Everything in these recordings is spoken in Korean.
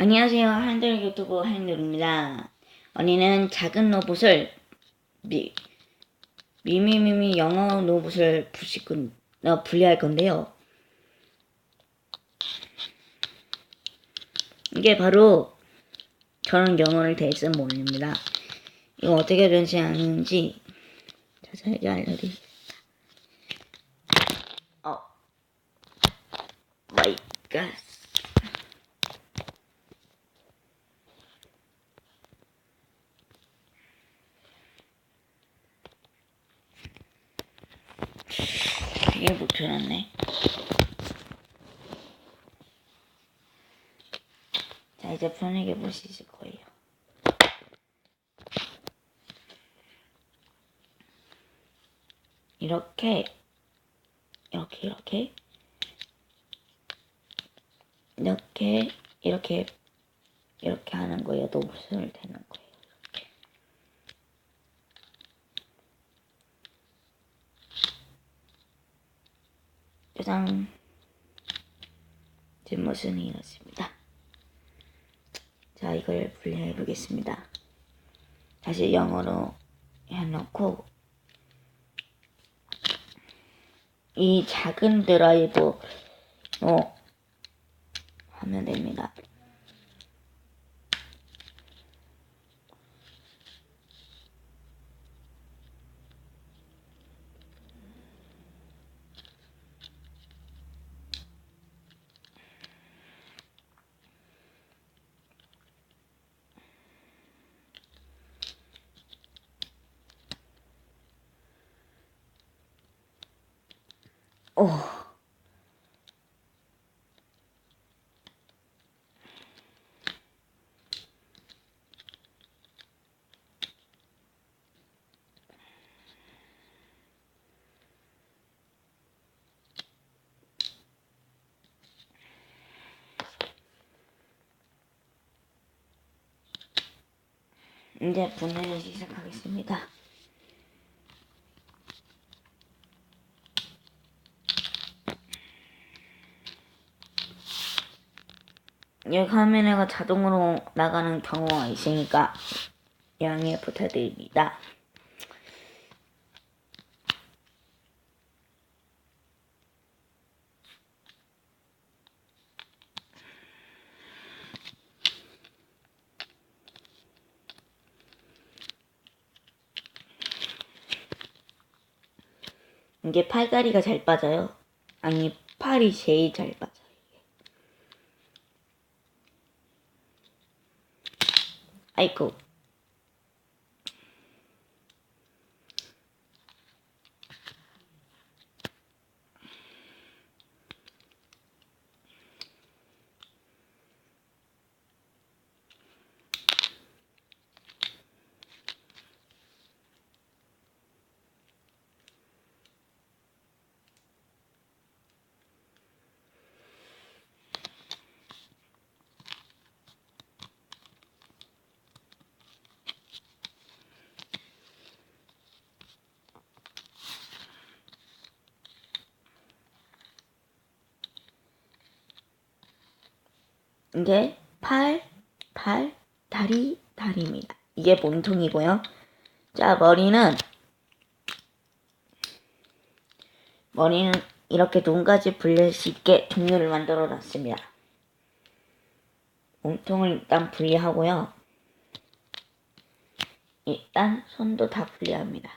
안녕하세요. 한글 유튜브 한글입니다. 언니는 작은 로봇을 미, 미미미미 영어 로봇을 부시군, 어, 분리할 건데요. 이게 바로 저는 영어를 대신 모릅니다. 이거 어떻게 변신하는지 자세하게 알려드리겠습니다. 어, 마이 갓. 되게 못해놨네. 자, 이제 편하게 보시실 거예요. 이렇게, 이렇게, 이렇게, 이렇게, 이렇게, 이렇게 하는 거예요. 노붓을 대는 거예요. 이렇게. 짜잔. 뒷모습은 이렇습니다. 자, 이걸 분리해 보겠습니다. 다시 영어로 해놓고, 이 작은 드라이브, 어, 하면 됩니다. 오. 이제 분해를 시작하겠습니다. 이 카메라가 자동으로 나가는 경우가 있으니까 양해 부탁드립니다. 이게 팔다리가 잘 빠져요. 아니, 팔이 제일 잘 빠져요. 이게. 아 이게 팔, 팔, 다리, 다리입니다. 이게 몸통이고요. 자, 머리는 머리는 이렇게 눈까지 불릴 수 있게 종류를 만들어 놨습니다. 몸통을 일단 분리하고요. 일단 손도 다 분리합니다.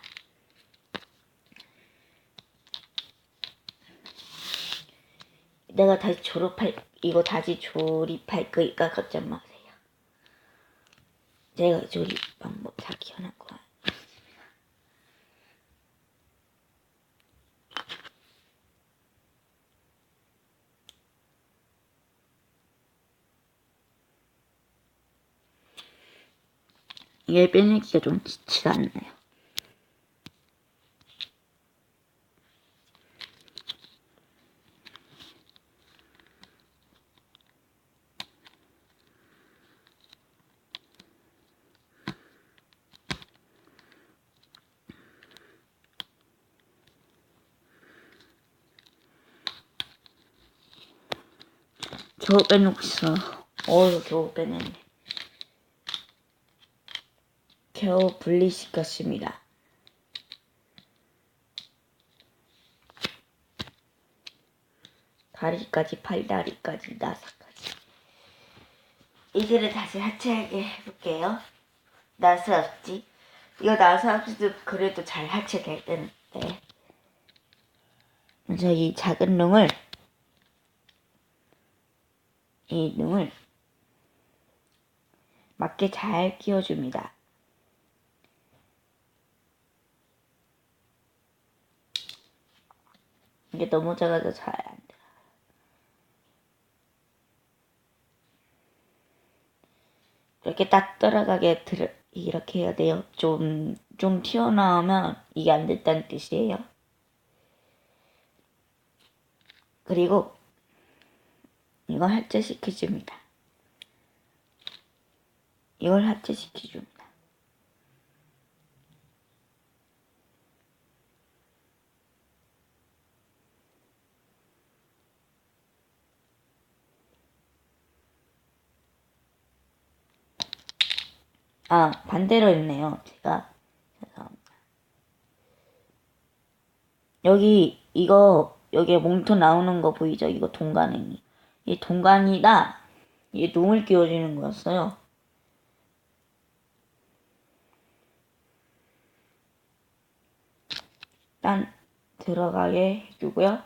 내가 다시 졸업할 이거 다시 조립할 거니까 걱정 마세요. 제가 조립 방법 다 키워놨고 이게 빼내기가 좀 쉽지가 않나요? 저거 빼놓고 있어. 어우, 겨우 빼냈네. 겨우 분리시켰습니다. 다리까지, 팔다리까지, 나사까지. 이제를 다시 하체하게 해볼게요. 나사 없지? 이거 나사 없이도 그래도 잘 하체될 때는데. 먼저 이 작은 롱을, 이 롱을 맞게 잘 끼워줍니다. 이게 너무 작아서 잘안 돼. 이렇게 딱 들어가게 들어, 이렇게 해야 돼요. 좀, 좀 튀어나오면 이게 안 됐다는 뜻이에요. 그리고 이걸 합체시켜줍니다. 이걸 합체시켜줍니다. 아, 반대로 했네요. 제가. 죄송합니다. 여기, 이거, 여기에 몸통 나오는 거 보이죠? 이거 동간행이. 이 동간이다. 이 농을 끼워주는 거였어요. 일단, 들어가게 해주고요.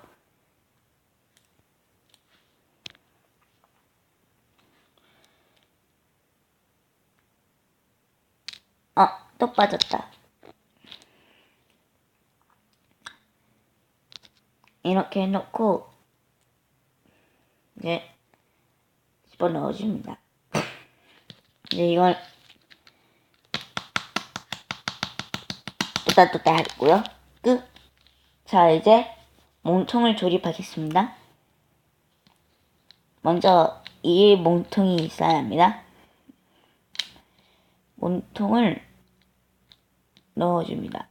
아, 또 빠졌다. 이렇게 해놓고 이제 집어 넣어줍니다. 이제 이걸 뚜다 했고요. 끝. 자 이제 몸통을 조립하겠습니다. 먼저 이 몸통이 있어야 합니다. 몸통을 넣어줍니다.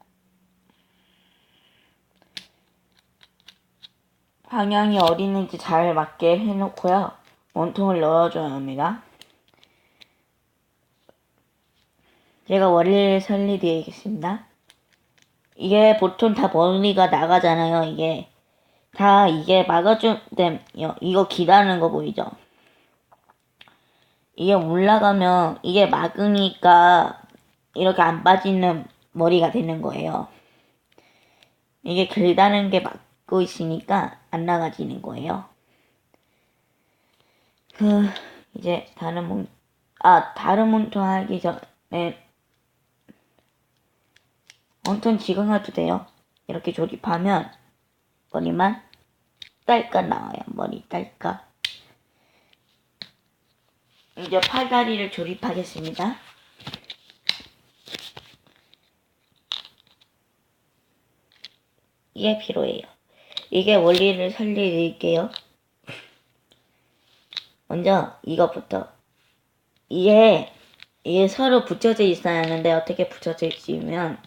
방향이 어디 있는지 잘 맞게 해놓고요. 몸통을 넣어줘야 합니다. 제가 원리를 설리드리겠습니다. 이게 보통 다 멀리가 나가잖아요. 이게 다 이게 막아준 땜 이거 기다는 거 보이죠? 이게 올라가면 이게 막으니까 이렇게 안 빠지는 머리가 되는 거예요. 이게 길다는 게 막 고 있으니까 안 나가지는 거예요. 그 이제 다른 몸, 아 다른 몸통 하기 전에 온통 지금 해도 돼요. 이렇게 조립하면 머리만 딸까 나와요. 머리 딸까. 이제 팔다리를 조립하겠습니다. 이게 필요해요. 이게 원리를 설명드릴게요. 먼저 이것부터 이게 이게 서로 붙여져 있어야 하는데 어떻게 붙여져 있으면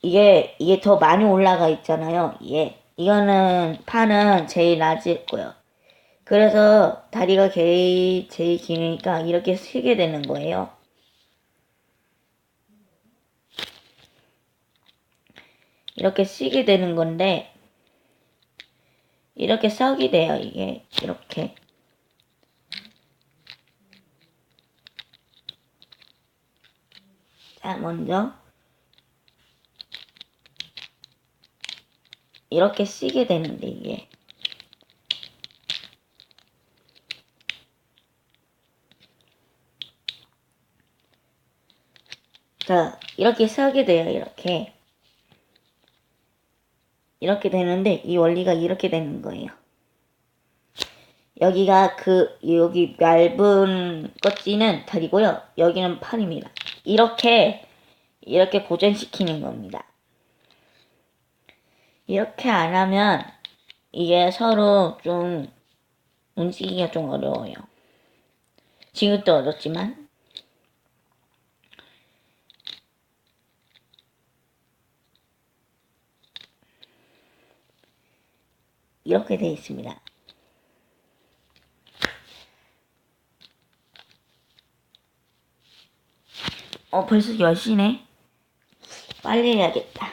이게 이게 더 많이 올라가 있잖아요. 예. 이거는 판은 제일 낮았고요. 그래서 다리가 제일, 제일 기니까 이렇게 쓰게 되는 거예요. 이렇게 쓰게 되는 건데 이렇게 썩이 돼요 이게. 이렇게. 자 먼저 이렇게 쓰게 되는데 이게. 자, 이렇게 쓰게 돼요, 이렇게. 이렇게 되는데, 이 원리가 이렇게 되는 거예요. 여기가 그, 여기 얇은 껍질은 다리고요. 여기는 팔입니다. 이렇게, 이렇게 고정시키는 겁니다. 이렇게 안 하면, 이게 서로 좀, 움직이기가 좀 어려워요. 지금도 어렵지만, 이렇게 되어 있습니다. 어, 벌써 10시네. 빨리 해야겠다.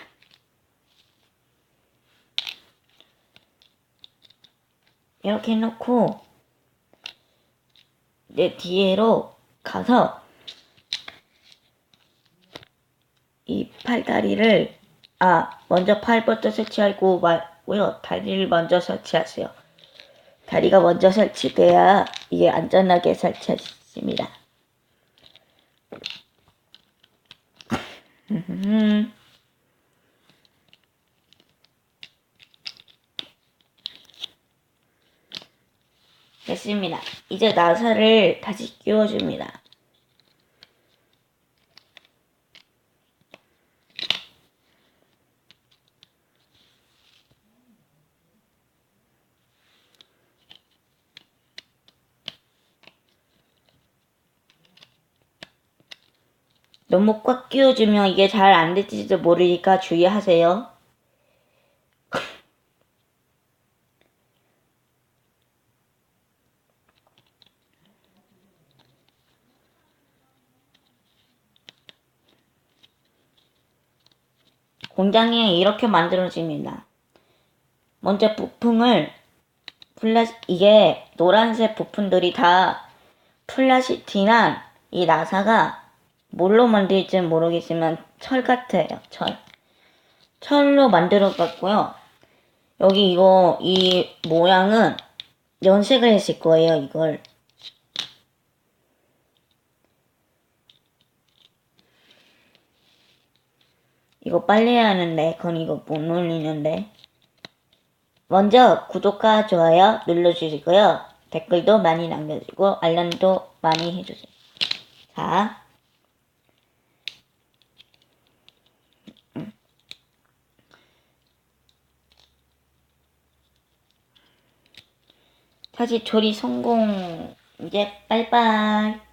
이렇게 해놓고, 내 뒤에로 가서, 이 팔다리를, 아, 먼저 팔부터 설치하고, 말, 고요. 다리를 먼저 설치하세요. 다리가 먼저 설치돼야 이게 안전하게 설치하십니다. 음. 됐습니다. 이제 나사를 다시 끼워줍니다. 너무 꽉 끼워주면 이게 잘 안 될지도 모르니까 주의하세요. 공장에 이렇게 만들어집니다. 먼저 부품을 플라 이게 노란색 부품들이 다 플라스틱이나 이 나사가 뭘로 만들지 모르겠지만 철 같아요. 철. 철로 만들어 봤고요. 여기 이거 이 모양은 연색을 했을 거예요. 이걸. 이거 빨리 해야 하는데 그건 이거 못 올리는데. 먼저 구독과 좋아요 눌러주시고요. 댓글도 많이 남겨주고 알람도 많이 해주세요. 자. 다시 조리 성공. 이제 빠이빠이.